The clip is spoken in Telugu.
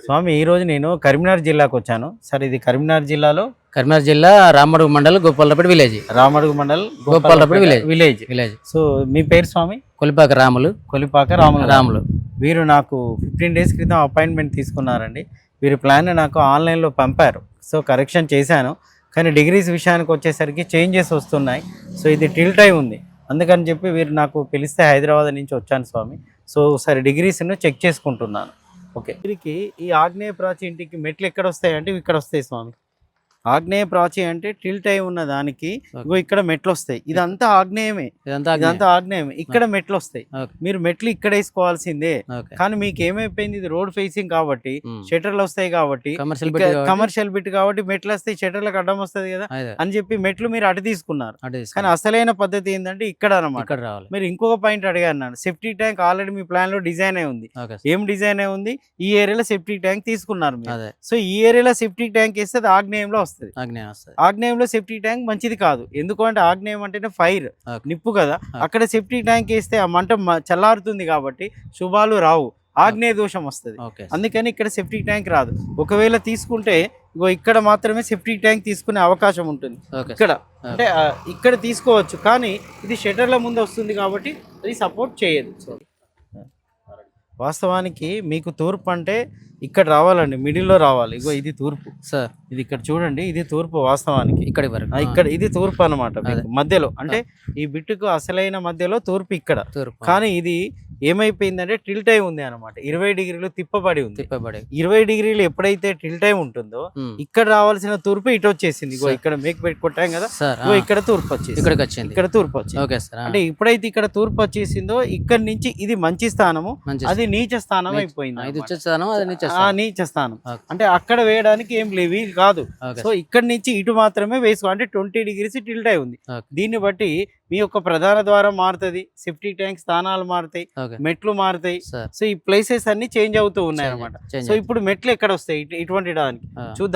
స్వామి ఈ రోజు నేను కరీంనగర్ జిల్లాకు వచ్చాను. సార్ ఇది కరీంనగర్ జిల్లాలో? కరీంనగర్ జిల్లా రామడుగు మండలం Gopalapeta village. Ramadugu mandal Gopalapeta village. Village. Village. So మీ పేరు స్వామి? కొలిపాక రాములు. కొలిపాక రాములు. రాములు. వీరు నాకు ఫిఫ్టీన్ డేస్ క్రితం అపాయింట్మెంట్ తీసుకున్నారండి. వీరి ప్లాన్ నాకు ఆన్లైన్లో పంపారు. సో కరెక్షన్ చేశాను. కానీ డిగ్రీస్ విషయానికి వచ్చేసరికి చేంజెస్ వస్తున్నాయి. సో ఇది టిల్ట్ అయి ఉంది. అందుకని చెప్పి వీరు నాకు పిలిస్తే హైదరాబాద్ నుంచి వచ్చాను స్వామి. సో ఒకసారి డిగ్రీస్ను చెక్ చేసుకుంటున్నాను. ఓకే. వీరికి ఈ ఆగ్నేయ ప్రాచి ఇంటికి మెట్లు ఎక్కడ వస్తాయి అంటే ఇక్కడ వస్తాయి స్వామి. ఆగ్నేయ ప్రాచి అంటే టిల్ట్ అయి ఉన్న దానికి ఇగో ఇక్కడ మెట్లు వస్తాయి ఇదంతా ఆగ్నేయమే. ఇదంతా ఆగ్నేయమే. ఇక్కడ మెట్లు వస్తాయి. మీరు మెట్లు ఇక్కడ వేసుకోవాల్సిందే. కానీ మీకు ఏమైపోయింది ఇది రోడ్ ఫేసింగ్ కాబట్టి షటర్లు వస్తాయి కాబట్టి కమర్షియల్ బిట్ కాబట్టి. మెట్లు వస్తాయి షటర్లకు అడ్డం వస్తుంది కదా అని చెప్పి మెట్లు మీరు అటు తీసుకున్నారు. కానీ అసలైన పద్ధతి ఏంటంటే ఇక్కడ రావాలి. మీరు ఇంకొక పాయింట్ అడిగాను నన్ను. సెఫ్టీ ట్యాంక్ ఆల్రెడీ మీ ప్లాన్లో డిజైన్ అయి ఉంది. ఏం డిజైన్ అయి ఉంది? ఈ ఏరియాలో సెఫ్టీ ట్యాంక్ తీసుకున్నారు సో ఈ ఏరియాలో సెఫ్టీ ట్యాంక్ వేస్తే ఆగ్నేయంలో వస్తుంది. ఆగ్నేయం వస్తుంది. ఆగ్నేయంలో సెఫ్టీ ట్యాంక్ మంచిది కాదు. ఎందుకంటే ఆగ్నేయం అంటేనే ఫైర్. నిప్పు కదా. అక్కడ సెఫ్టీ ట్యాంక్ వేస్తే ఆ మంట చల్లారుతుంది కాబట్టి శుభాలు రావు. ఆగ్నేయ దోషం వస్తుంది. అందుకని ఇక్కడ సెఫ్టీ ట్యాంక్ రాదు. ఒకవేళ తీసుకుంటే ఇగో ఇక్కడ మాత్రమే సెఫ్టీ ట్యాంక్ తీసుకునే అవకాశం ఉంటుంది. ఇక్కడ. అంటే ఇక్కడ తీసుకోవచ్చు. కానీ ఇది షటర్ల ముందు వస్తుంది కాబట్టి అది సపోర్ట్ చేయదు. వాస్తవానికి మీకు తూర్పు అంటే ఇక్కడ రావాలండి మిడిల్లో రావాలి. ఇగో ఇది తూర్పు. సార్. ఇది ఇక్కడ చూడండి ఇది తూర్పు వాస్తవానికి. ఇక్కడి వరకు. ఇక్కడ ఇది తూర్పు అన్నమాట మీకు మధ్యలో. అంటే ఈ బిట్టుకు అసలైన మధ్యలో తూర్పు ఇక్కడ. తూర్పు. కానీ ఇది ఏమైపోయిందంటే టిల్ట్ అయి ఉంది అనమాట ఇరవై డిగ్రీలు తిప్పబడి ఉంది. తిప్పబడి. ఇరవై డిగ్రీలు ఎప్పుడైతే టిల్ట్ అయి ఉంటుందో. ఇక్కడ రావాల్సిన తూర్పు ఇటు వచ్చేసింది. ఇగో. ఇక్కడ మేక్ పెట్టి కొట్టాం కదా. ఇగో ఇక్కడ తూర్పు వచ్చేసింది. ఇక్కడికి వచ్చింది. ఇక్కడ తూర్పు వచ్చింది. Okay sir. అంటే ఎప్పుడైతే ఇక్కడ తూర్పు వచ్చేసిందో ఇక్కడ నుంచి ఇది మంచి స్థానము అది నీచ స్థానం అయిపోయింది ఇది అది నుంచి ఆ నీచ స్థానం. అంటే అక్కడ వేయడానికి ఏం లేవు కాదు. సో ఇక్కడ నుంచి ఇటు మాత్రమే వేసుకో అంటే ట్వంటీ డిగ్రీస్ టిల్ట్ అయి ఉంది. దీన్ని బట్టి మీ యొక్క ప్రధాన ద్వారం మారుతుంది సెఫ్టీ ట్యాంక్ స్థానాలు మారుతాయి మెట్లు మారుతాయి. సో ఈ ప్లేసెస్ అన్ని చేంజ్ అవుతూ ఉన్నాయి అనమాట సో ఇప్పుడు మెట్లు ఎక్కడ వస్తాయి? ఇటు- ఇటువంటి దానికి. చూద్దాం.